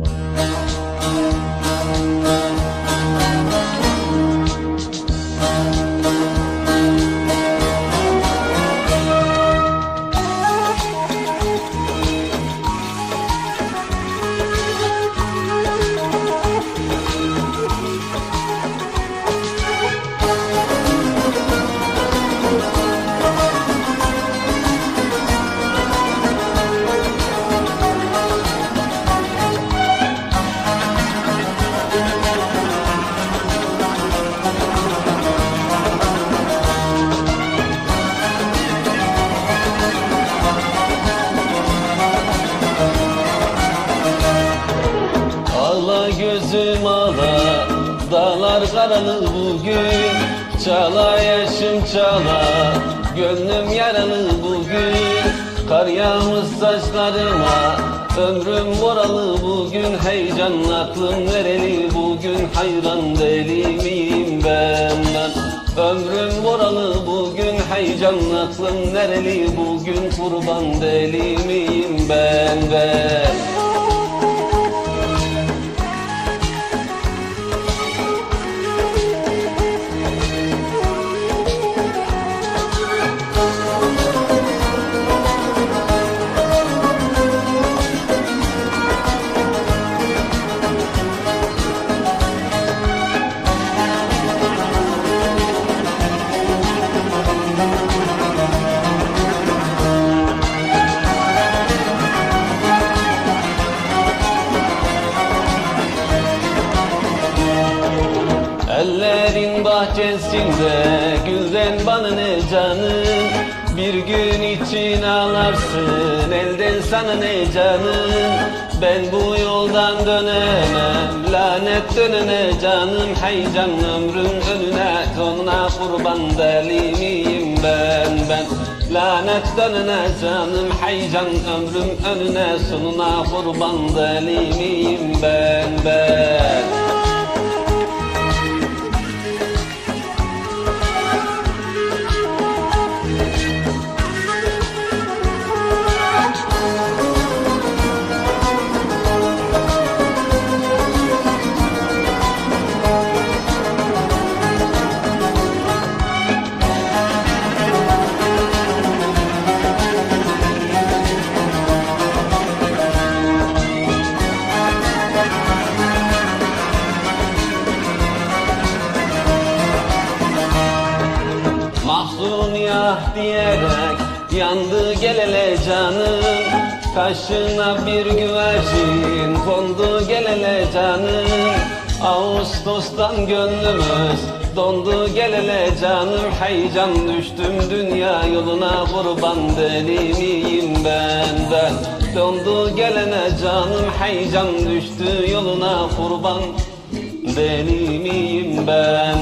Música gözüm ağla Dağlar karalı bugün. Çala yaşım çala. Gönlüm yaralı bugün. Kar yağmış saçlarıma. Ömrüm moralı bugün. Heyecan aklım nereli bugün? Hayran deli miyim ben? Ben Ömrüm moralı bugün. Heyecan aklım nereli bugün? Kurban deli miyim ben? Ben Ellerin bahçesinde gülden bana canım Bir gün için ağlarsın elden sana ne canım Ben bu yoldan dönemem lanet dönene canım. Hey can ömrün önüne sonuna kurban deli miyim ben? Ben Lanet dönene canım hey ömrüm önüne sonuna kurban deli Yah diyerek yandı gelele canım. Kaşına bir güvercin kondu gelele canım. Ağustos'tan gönlümüz dondu gelele canım. Heyecan düştüm dünya yoluna kurban deli miyim ben. Ben Dondu gelene canım heyecan düştü yoluna kurban Deli miyim ben